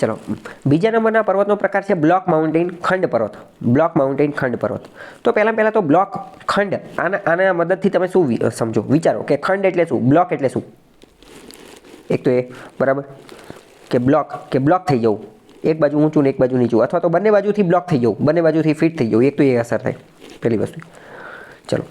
ચલો, બીજા નંબરના પર્વતનો પ્રકાર છે બ્લોક માઉન્ટેન ખંડ પર્વત. બ્લોક માઉન્ટેન ખંડ પર્વત. તો પહેલાં પહેલાં તો બ્લોક ખંડ. આના આના મદદથી તમે શું સમજો? વિચારો કે ખંડ એટલે શું? બ્લોક એટલે શું? એક તો એ, બરાબર? કે બ્લોક કે બ્લોક થઈ જવું. એક બાજુ ઊંચું ને એક બાજુ નીચું. અથવા તો બંને બાજુથી બ્લોક થઈ જવું. બંને બાજુથી ફિટ થઈ જવું. એક તો એ અસર થાય, પહેલી વસ્તુ. ચલો.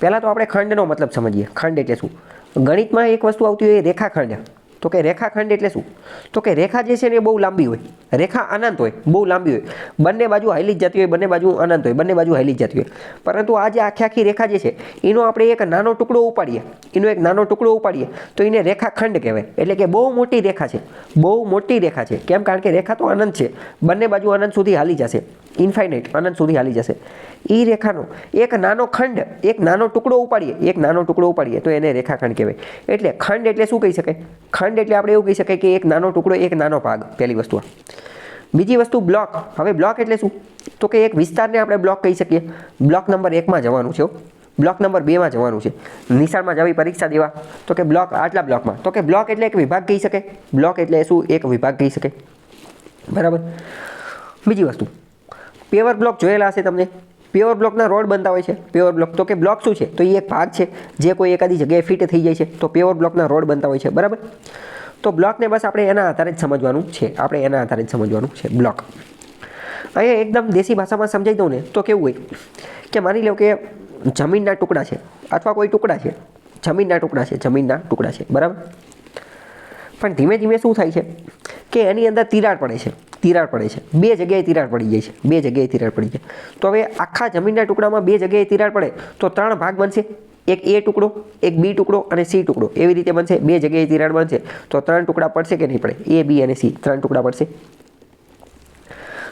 પહેલાં તો આપણે ખંડનો મતલબ સમજીએ. ખંડ એટલે શું? ગણિતમાં એક વસ્તુ આવતી હોય રેખાખંડ. તો કે રેખાખંડ એટલે શું? તો કે રેખા જે છે ને એ બહુ લાંબી હોય. રેખા અનંત હોય, બહુ લાંબી હોય. બંને બાજુ જ જતી હોય, બંને બાજુ અનંત હોય, બંને બાજુ જ જતી હોય. પરંતુ આ જે આખી આખી રેખા જે છે, એનો આપણે એક નાનો ટુકડો ઉપાડીએ. એનો એક નાનો ટુકડો ઉપાડીએ, તો એને રેખાખંડ કહેવાય. એટલે કે બહુ મોટી રેખા છે. બહુ મોટી રેખા છે. કેમ? કારણ કે રેખા તો અનંત છે. બંને બાજુ અનંત સુધી હાલી જશે. ઇન્ફાઇનાઇટ અનંત સુધી હાલી જશે. એ રેખાનો, એક નાનો ખંડ, એક નાનો ટુકડો ઉપાડીએ, એક નાનો ટુકડો ઉપાડીએ, તો એને રેખાખંડ કહેવાય. એટલે ખંડ એટલે શું કહી શકાય? ખંડ એટલે આપણે એવું કહી શકાય કે એક નાનો ટુકડો, એક નાનો ભાગ, પહેલી વસ્તુ. બીજી વસ્તુ, બ્લોક. હવે બ્લોક એટલે શું? તો કે એક વિસ્તારને આપણે બ્લોક કહી શકીએ. બ્લોક નંબર એકમાં જવાનું છે બ્લોક નંબર બેમાં જવાનું છે. નિશાળમાં જવી પરીક્ષા દેવા. તો કે બ્લોક આટલા બ્લોકમાં. તો કે બ્લોક એટલે એક વિભાગ કહી શકે બ્લોક એટલે શું? એક વિભાગ કહી શકે બરાબર? બીજી વસ્તુ. પેવર બ્લોક જોયેલા હશે તમને? પ્યોર બ્લોકના રોડ બનતા હોય છે. પ્યોર બ્લોક તો કે બ્લોક શું છે? તો એ એક ભાગ છે. જે કોઈ એકાદી જગ્યાએ ફિટ થઈ જાય છે, તો પ્યોર બ્લોકના રોડ બનતા હોય છે. બરાબર? તો બ્લોકને બસ આપણે એના આધારે જ સમજવાનું છે. આપણે એના આધારે જ સમજવાનું છે બ્લોક અહીંયા એકદમ દેશી ભાષામાં સમજાઈ દઉં ને, તો કેવું હોય? કે માની લો કે જમીનના ટુકડા છે, અથવા કોઈ ટુકડા છે. જમીનના ટુકડા છે, જમીનના ટુકડા છે. બરાબર? પણ ધીમે ધીમે શું થાય છે? કે એની અંદર તિરાડ પડે છે. તિરાડ પડે છે. બે જગ્યાએ તિરાડ પડી જાય છે. બે જગ્યાએ તિરાડ પડી જાય. તો હવે આખા જમીનના ટુકડામાં બે જગ્યાએ તિરાડ પડે, તો ત્રણ ભાગ બનશે. એક એ ટુકડો, એક બી ટુકડો અને સી ટુકડો. એવી રીતે બનશે. બે જગ્યાએ તિરાડ બનશે. તો ત્રણ ટુકડા પડશે કે નહીં પડે? એ, બી અને સી. ત્રણ ટુકડા પડશે.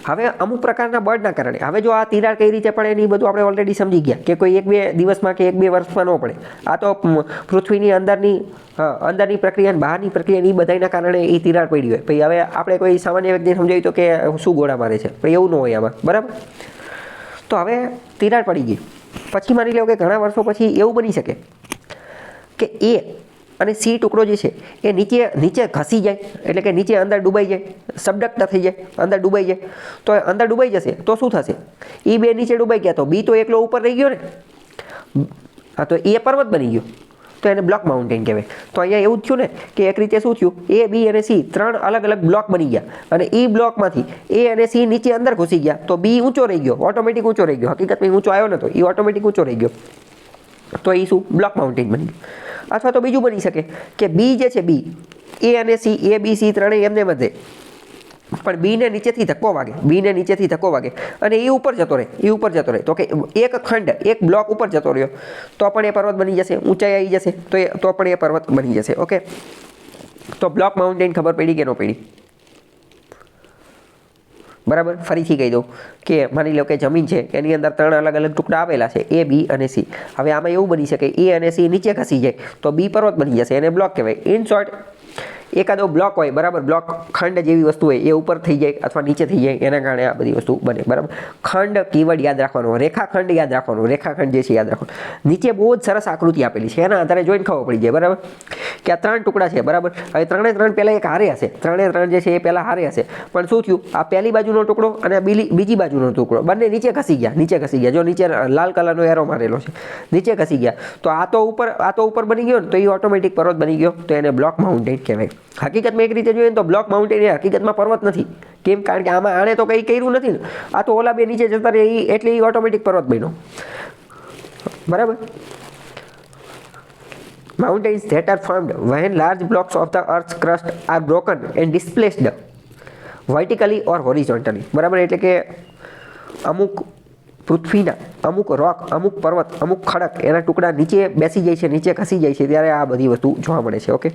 હવે અમુક પ્રકારના બળના કારણે. હવે જો આ તિરાડ કઈ રીતે પડે એની બધું આપણે ઓલરેડી સમજી ગયા કે કોઈ એક બે દિવસમાં કે એક બે વર્ષમાં ન પડે. આ તો પૃથ્વીની અંદરની અંદરની પ્રક્રિયા બહારની પ્રક્રિયા એ બધાના કારણે એ તિરાડ પડી હોય. પછી હવે આપણે કોઈ સામાન્ય વ્યક્તિને સમજાવી તો કે શું ગોળા મારે છે? પણ એવું ન હોય આમાં. બરાબર? તો હવે તિરાડ પડી ગઈ. પછી માની લો કે ઘણા વર્ષો પછી એવું બની શકે કે એ અને સી ટુકડો જે છે, એ નીચે નીચે ઘસી જાય, એટલે કે નીચે અંદર ડૂબાઈ જાય સબડક્ટ થઈ જાય, અંદર ડૂબાઈ જાય. તો અંદર ડૂબાઈ જશે, તો શું થશે? એ બે નીચે ડૂબાઈ ગયા તો બી તો એકલો ઉપર રહી ગયો ને. હા, તો એ પર્વત બની ગયો. તો એને બ્લોક માઉન્ટેન કહેવાય. તો અહીંયા એવું જ થયું ને કે એક રીતે શું થયું? એ, બી અને સી ત્રણ અલગ અલગ બ્લોક બની ગયા. અને એ બ્લોકમાંથી એ અને સી નીચે અંદર ઘૂસી ગયા. તો બી ઊંચો રહી ગયો. ઓટોમેટિક ઊંચો રહી ગયો. હકીકતમાં ઊંચો આવ્યો નતો એ ઓટોમેટિક ઊંચો રહી ગયો. તો એ શું? બ્લોક માઉન્ટેન બની ગયું. અથવા તો બીજું બની શકે કે બી જે છે બી, એ અને સી, એ, બી, સી ત્રણેય એમને બધે. પણ બીને નીચેથી ધક્કો વાગે. બીને નીચેથી ધક્કો વાગે. અને એ ઉપર જતો રહે એ ઉપર જતો રહે. તો કે એક ખંડ, એક બ્લોક ઉપર જતો રહ્યો, તો પણ એ પર્વત બની જશે, ઊંચાઈ આવી જશે, તો એ, તો પણ એ પર્વત બની જશે, ઓકે? તો બ્લોક માઉન્ટેન ખબર પડી કે ન પડી? બરાબર? ફરીથી કહી દઉં કે માની લો કે જમીન છે એની અંદર ત્રણ અલગ અલગ ટુકડા આવેલા છે, એ, બી અને સી. હવે આમાં એવું બની શકે, એ અને સી નીચે ખસી જાય, તો બી પર્વત બની જશે, એને બ્લોક કહેવાય. ઇન શોર્ટ એકાદો બ્લોક હોય, બરાબર? બ્લોક ખંડ જેવી વસ્તુ હોય, એ ઉપર થઈ જાય અથવા નીચે થઈ જાય, એના કારણે આ બધી વસ્તુ બને, બરાબર? ખંડ કીવર્ડ યાદ રાખવાનો, રેખાખંડ યાદ રાખવાનું, રેખાખંડ જે છે યાદ રાખવાનું. નીચે બહુ જ સરસ આકૃતિ આપેલી છે, એના આધારે જોઈને ખબર પડી જાય, બરાબર? કે આ ત્રણ ટુકડા છે, બરાબર? હવે ત્રણે ત્રણ પહેલાં એક હારે હશે. ત્રણે ત્રણ જે છે એ પહેલાં હારે હશે. પણ શું થયું? આ પહેલી બાજુનો ટુકડો અને બીલી, બીજી બાજુનો ટુકડો, બંને નીચે ખસી ગયા, નીચે ખસી ગયા. જો નીચે લાલ કલરનો એરો મારેલો છે, નીચે ખસી ગયા. તો આ તો ઉપર, આ તો ઉપર બની ગયો ને, તો એ ઓટોમેટિક પર્વત બની ગયો. તો એને બ્લોક માઉન્ટેન કહેવાય. હકીકતમાં એક રીતે જોઈએ ને તો બ્લોક માઉન્ટેન એ હકીકતમાં પર્વત નથી. કેમ? કારણ કે આમાં આણે તો કંઈ કર્યું નથી ને. આ તો ઓલા બે નીચે જતા રહે એ એટલે એ ઓટોમેટિક પર્વત બન્યો. બરાબર? Mountains that are formed when large blocks of the earth's crust are broken and displaced vertically or horizontally બરાબર એટલે કે અમુક પૃથ્વીના અમુક રોક, અમુક પર્વત, અમુક ખડક એના ટુકડા નીચે બેસી જાય છે, નીચે ખસી જાય છે, ત્યારે આ બધી વસ્તુ જોવા મળે છે, ઓકે?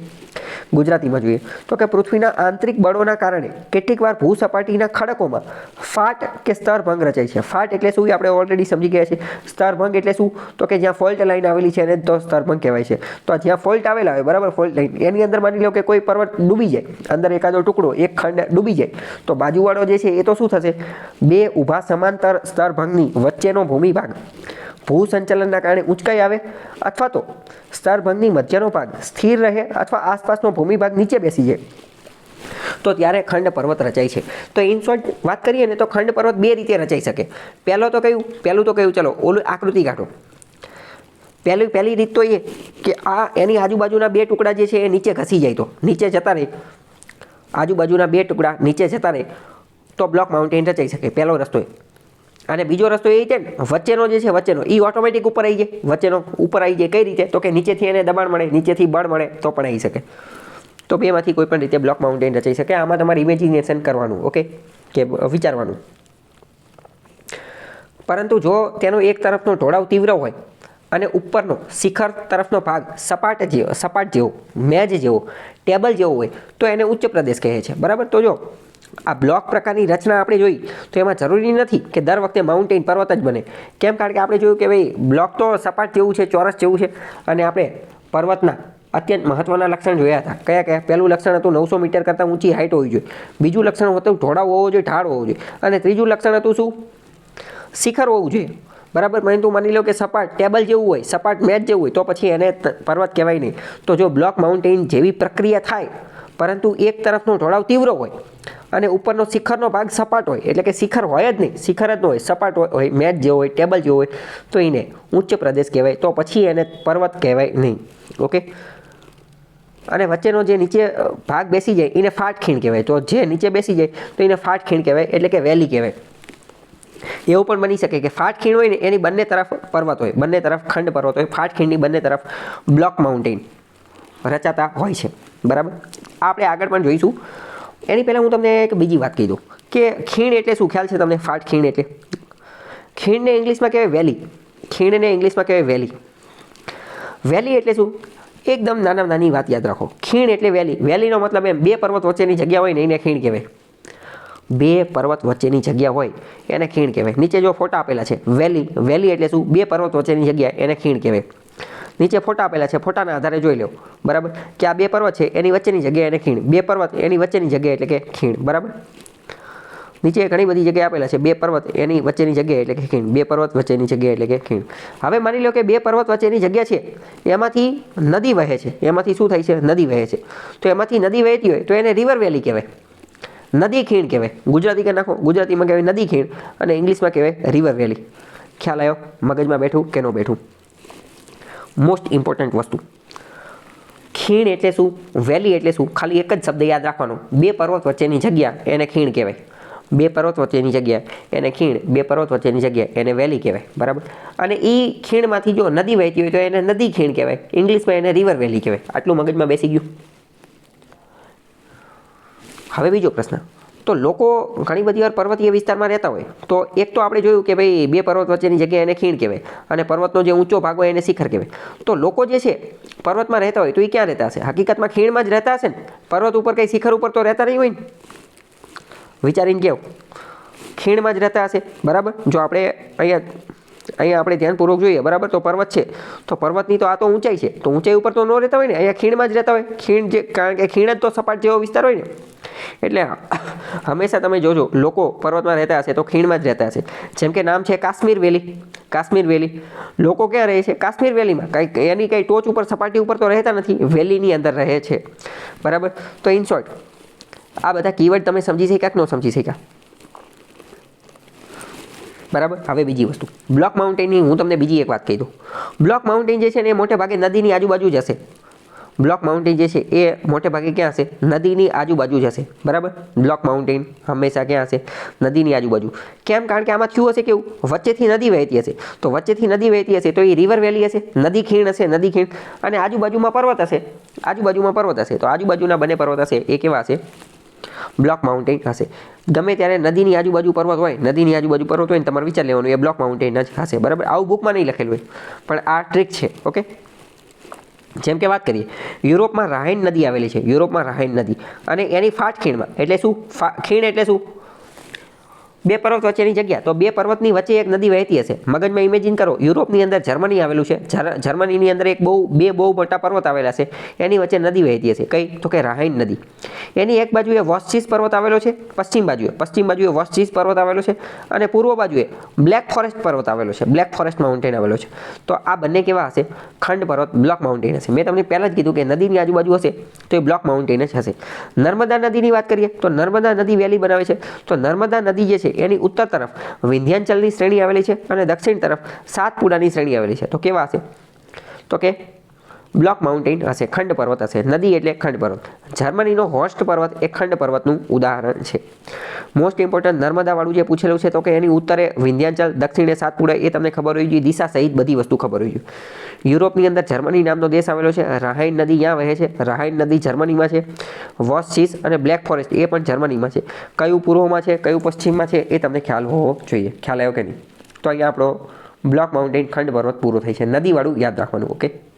ગુજરાતીમાં જોઈએ તો કે પૃથ્વીના આંતરિક બળોના કારણે કેટલીક વાર ભૂસપાટીના ખડકોમાં ફાટ કે સ્તરભંગ રચાય છે. ફાટ એટલે શું આપણે ઓલરેડી સમજી ગયા છે. સ્તરભંગ એટલે શું? તો કે જ્યાં ફોલ્ટ લાઈન આવેલી છે એને તો સ્તરભંગ કહેવાય છે. તો જ્યાં ફોલ્ટ આવેલા હોય, બરાબર ફોલ્ટ લાઈન એની અંદર માની લો કે કોઈ પર્વત ડૂબી જાય, અંદર એકાદો ટુકડો, એક ખંડ ડૂબી જાય, તો બાજુવાળો જે છે એ તો શું થશે? બે ઊભા સમાંતર સ્તરભંગની વચ્ચેનો ભૂમિભાગ ભૂ સંચલનના કારણે ઊંચકાઈ આવે અથવા તો સ્તરભંગની મધ્યનો ભાગ સ્થિર રહે અથવા આસપાસનો ભૂમિભાગ નીચે બેસી જાય. તો ત્યારે ખંડ પર્વત રચાય છે. તો ઇન શોર્ટ વાત કરીએ ને તો ખંડ પર્વત બે રીતે રચાઈ શકે. પહેલો તો કયું? પહેલું તો કયું? ચલો, ઓલું આકૃતિ કાઢો. પહેલી પહેલી રીત તો એ કે આ એની આજુબાજુના બે ટુકડા જે છે એ નીચે ઘસી જાય તો, નીચે જતા રહે. આજુબાજુના બે ટુકડા નીચે જતા રહે. તો બ્લોક માઉન્ટેન રચાઈ શકે. પહેલો રસ્તો એ. અને બીજો રસ્તો એ છે ને, વચ્ચેનો જે છે, વચ્ચેનો એ ઓટોમેટિક ઉપર આવી જાય. વચ્ચેનો ઉપર આવી જાય કઈ રીતે? તો કે નીચેથી એને દબાણ મળે, નીચેથી બળ મળે, તો પણ આવી શકે. તો બેમાંથી કોઈ પણ રીતે બ્લોક માઉન્ટેન રચાઈ શકે. આમાં તમારે ઇમેજિનેશન કરવાનું ઓકે કે વિચારવાનું. પરંતુ જો તેનો એક તરફનો ઢોળાવ તીવ્ર હોય અને ઉપરનો, શિખર તરફનો ભાગ સપાટ જેવો સપાટ જેવો, મેજ જેવો, ટેબલ જેવો હોય, તો એને ઉચ્ચ પ્રદેશ કહે છે. બરાબર? તો જો આ બ્લોક પ્રકારની રચના આપણે જોઈ તો એમાં જરૂરી નથી કે દર વખતે માઉન્ટેન પર્વત જ બને. કેમ કારણ કે આપણે જોયું કે ભાઈ બ્લોક તો સપાટ જેવું છે, ચોરસ જેવું છે અને આપણે પર્વતના અત્યંત મહત્ત્વના લક્ષણ જોયા હતા. કયા કયા? પહેલું લક્ષણ હતું નવસો મીટર કરતાં ઊંચી હાઇટ હોવી જોઈએ. બીજું લક્ષણ હતું ઢોળાવ હોવો જોઈએ, ઢાળ હોવો જોઈએ. અને ત્રીજું લક્ષણ હતું શું? શિખર હોવું જોઈએ. બરાબર? પરંતુ માની લો કે સપાટ ટેબલ જેવું હોય, સપાટ મેચ જેવું હોય, તો પછી એને પર્વત કહેવાય નહીં. તો જો બ્લોક માઉન્ટેન જેવી પ્રક્રિયા થાય, પરંતુ એક તરફનો ઢોળાવ તીવ્ર હોય અને ઉપરનો શિખરનો ભાગ સપાટ હોય, એટલે કે શિખર હોય જ નહીં, શિખર જ ન હોય, સપાટ હોય- મેચ જેવો હોય, ટેબલ જેવો હોય, તો એને ઉચ્ચ પ્રદેશ કહેવાય, તો પછી એને પર્વત કહેવાય નહીં, ઓકે? અને વચ્ચેનો જે નીચે ભાગ બેસી જાય, એને ફાટ ખીણ કહેવાય, તો જે નીચે બેસી જાય, તો એને ફાટ ખીણ કહેવાય, એટલે કે વેલી કહેવાય. એવું પણ બની શકે કે ફાટ ખીણ હોય ને, એની બંને તરફ પર્વત હોય, બંને તરફ ખંડ પર્વત હોય ફાટ ખીણની બંને તરફ બ્લોક માઉન્ટેન રચાતા હોય છે, બરાબર? આપણે આગળ પણ જોઈશું. એની પહેલાં હું તમને એક બીજી વાત કહી દઉં કે ખીણ એટલે શું? ખ્યાલ છે તમને? ફાટ ખીણ એટલે? ખીણને ઇંગ્લિશમાં કહેવાય વેલી. ખીણને ઇંગ્લિશમાં કહેવાય વેલી. વેલી એટલે શું? એકદમ નાના નાની વાત યાદ રાખો. ખીણ એટલે વેલી. વેલીનો મતલબ એમ, બે પર્વત વચ્ચેની જગ્યા હોય ને એને ખીણ કહેવાય. બે પર્વત વચ્ચેની જગ્યા હોય, એને ખીણ કહેવાય. નીચે જો ફોટા આપેલા છે, વેલી. વેલી એટલે શું? બે પર્વત વચ્ચેની જગ્યા, એને ખીણ કહેવાય. નીચે ફોટા આપેલા છે, ફોટાના આધારે જોઈ લો બરાબર? કે આ બે પર્વત છે, એની વચ્ચેની જગ્યા એને ખીણ. બે પર્વત, એની વચ્ચેની જગ્યા એટલે કે ખીણ. બરાબર? નીચે ઘણી બધી જગ્યાએ આપેલા છે, બે પર્વત, એની વચ્ચેની જગ્યા એટલે કે ખીણ. બે પર્વત વચ્ચેની જગ્યા એટલે કે ખીણ. હવે માની લો કે બે પર્વત વચ્ચેની જગ્યા છે, એમાંથી નદી વહે છે. એમાંથી શું થાય છે? નદી વહે છે. તો એમાંથી નદી વહેતી હોય તો એને રિવર વેલી કહેવાય. નદી ખીણ કહેવાય. ગુજરાતી કે નાખો? ગુજરાતીમાં કહેવાય નદી ખીણ અને ઇંગ્લિશમાં કહેવાય રિવર વેલી ખ્યાલ આવ્યો મગજમાં બેઠું કે ન બેઠું? મોસ્ટ ઇમ્પોર્ટન્ટ વસ્તુ. ખીણ એટલે શું? વેલી એટલે શું? ખાલી એક જ શબ્દ યાદ રાખવાનો. બે પર્વત વચ્ચેની જગ્યા એને ખીણ કહેવાય. બે પર્વત વચ્ચેની જગ્યા એને ખીણ, બે પર્વત વચ્ચેની જગ્યા એને વેલી કહેવાય. બરાબર? અને એ ખીણમાંથી જો નદી વહેતી હોય તો એને નદી ખીણ કહેવાય. ઇંગ્લિશમાં એને રિવર વેલી કહેવાય. આટલું મગજમાં બેસી ગયું. હવે બીજો પ્રશ્ન. તો લોકો ઘણી બધી વાર પર્વતીય વિસ્તારમાં રહેતા હોય. તો એક તો આપણે જોયું કે ભાઈ બે પર્વત વચ્ચેની જગ્યાએ એને ખીણ કહેવાય અને પર્વતનો જે ઊંચો ભાગ હોય એને શિખર કહેવાય. તો લોકો જે છે પર્વતમાં રહેતા હોય તો એ ક્યાં રહેતા હશે? હકીકતમાં ખીણમાં જ રહેતા હશે ને? પર્વત ઉપર કંઈ શિખર ઉપર તો રહેતા નહીં હોય ને? વિચારીને કેવું? ખીણમાં જ રહેતા હશે. બરાબર? જો આપણે અહીંયા અહીંયા આપણે ધ્યાનપૂર્વક જોઈએ, બરાબર? તો પર્વત છે. તો પર્વતની તો આ તો ઊંચાઈ છે. તો ઊંચાઈ ઉપર તો ન રહેતા હોય ને? અહીંયા ખીણમાં જ રહેતા હોય. ખીણ જે, કારણ કે ખીણ જ તો સપાટ જેવો વિસ્તાર હોય ને. એટલે હંમેશા તમે જોજો, લોકો પર્વતમાં રહેતા હશે તો ખીણમાં જ રહેતા હશે. જેમ કે નામ છે કાશ્મીર વેલી. કાશ્મીર વેલી. લોકો ક્યાં રહે છે? કાશ્મીર વેલીમાં. કંઈ એની કંઈ ટોચ ઉપર, સપાટી ઉપર તો રહેતા નથી. વેલીની અંદર રહે છે. બરાબર? તો ઇન શોર્ટ આ બધા કીવર્ડ તમે સમજી શક્યા કે ન સમજી શક્યા? બરાબર? હવે બીજી વસ્તુ. બ્લોક માઉન્ટેનની હું તમને બીજી એક વાત કહી દઉં. બ્લોક માઉન્ટેન જે છે ને એ મોટે ભાગે નદીની આજુબાજુ જ હશે. બ્લોક માઉન્ટેન જે છે એ મોટે ભાગે ક્યાં હશે? નદીની આજુબાજુ જ હશે. બરાબર? બ્લોક માઉન્ટેન હંમેશા ક્યાં હશે? નદીની આજુબાજુ. કેમ? કારણ કે આમાં થયું હશે કેવું? વચ્ચેથી નદી વહેતી હશે. તો વચ્ચેથી નદી વહેતી હશે તો એ રિવર વેલી હશે, નદી ખીણ હશે, નદી ખીણ. અને આજુબાજુમાં પર્વત હશે. આજુબાજુમાં પર્વત હશે. તો આજુબાજુના બંને પર્વત હશે. એ કેવા હશે? બ્લોક માઉન્ટેન હશે. ગમે ત્યારે નદીની આજુબાજુ પર્વત હોય, નદીની આજુબાજુ પર્વત હોય ને તમારે વિચાર લેવાનું, એ બ્લોક માઉન્ટેન જ હશે. બરાબર? આવું બુકમાં નહીં લખેલું હોય. પણ આ ટ્રીક છે. ઓકે? જેમ કે વાત કરીએ, યુરોપમાં રાહાઈન નદી આવેલી છે, યુરોપમાં રાહીન નદી. અને એની ફાટ ખીણમાં એટલે શું? ખીણ એટલે શું? બે પર્વત વચ્ચેની જગ્યા. તો બે પર્વતની વચ્ચે એક નદી વહેતી હશે. મગજમાં ઇમેજિન કરો, યુરોપની અંદર જર્મની આવેલું છે. જર્મનીની અંદર એક બહુ, બે બહુ મોટા પર્વત આવેલા છે. એની વચ્ચે નદી વહેતી હશે. કઈ? તો કે રાહાઈન નદી. એની એક બાજુએ વોસ્ચીસ પર્વત આવેલો છે, પશ્ચિમ બાજુએ. પશ્ચિમ બાજુએ વોસ્ચીસ પર્વત આવેલો છે અને પૂર્વ બાજુએ બ્લેક ફોરેસ્ટ પર્વત આવેલો છે. બ્લેક ફોરેસ્ટ માઉન્ટેન આવેલો છે. તો આ બંને કેવા હશે? ખંડ પર્વત, બ્લોક માઉન્ટેન હશે. મેં તમને પહેલાં જ કીધું કે નદીની આજુબાજુ હશે, તો એ બ્લોક માઉન્ટેન જ હશે. નર્મદા નદીની વાત કરીએ, તો નર્મદા નદી વેલી બનાવે છે. તો નર્મદા નદી જે છે એની ઉત્તર તરફ વિંધ્યાંચલની શ્રેણી આવેલી છે અને દક્ષિણ તરફ સાતપુડાની શ્રેણી આવેલી છે. તો કેવા હશે? તો કે બ્લોક માઉન્ટેન હશે, ખંડ પર્વત હશે. નદી એટલે ખંડ પર્વત. જર્મનીનો હોસ્ટ પર્વત એ ખંડ પર્વતનું ઉદાહરણ છે. મોસ્ટ ઇમ્પોર્ટન્ટ નર્મદાવાળું જે પૂછેલું છે, તો કે એની ઉત્તરે વિંધ્યાંચલ, દક્ષિણે સાતપુડા, એ તમને ખબર હોવી જોઈએ, દિશા સહિત બધી વસ્તુ ખબર હોવી જોઈએ. યુરોપની અંદર જર્મની નામનો દેશ આવેલો છે રાહાઈન નદી ત્યાં વહે છે? રાહાઈન નદી જર્મનીમાં છે. વોસ્ચીસ અને બ્લેક ફોરેસ્ટ એ પણ જર્મનીમાં છે. કયું પૂર્વમાં છે, કયું પશ્ચિમમાં છે, એ તમને ખ્યાલ હોવો જોઈએ. ખ્યાલ આવ્યો કે નહીં? તો અહીંયા આપણો બ્લોક માઉન્ટેન ખંડ પર્વત પૂરો થાય છે. નદીવાળું યાદ રાખવાનું ઓકે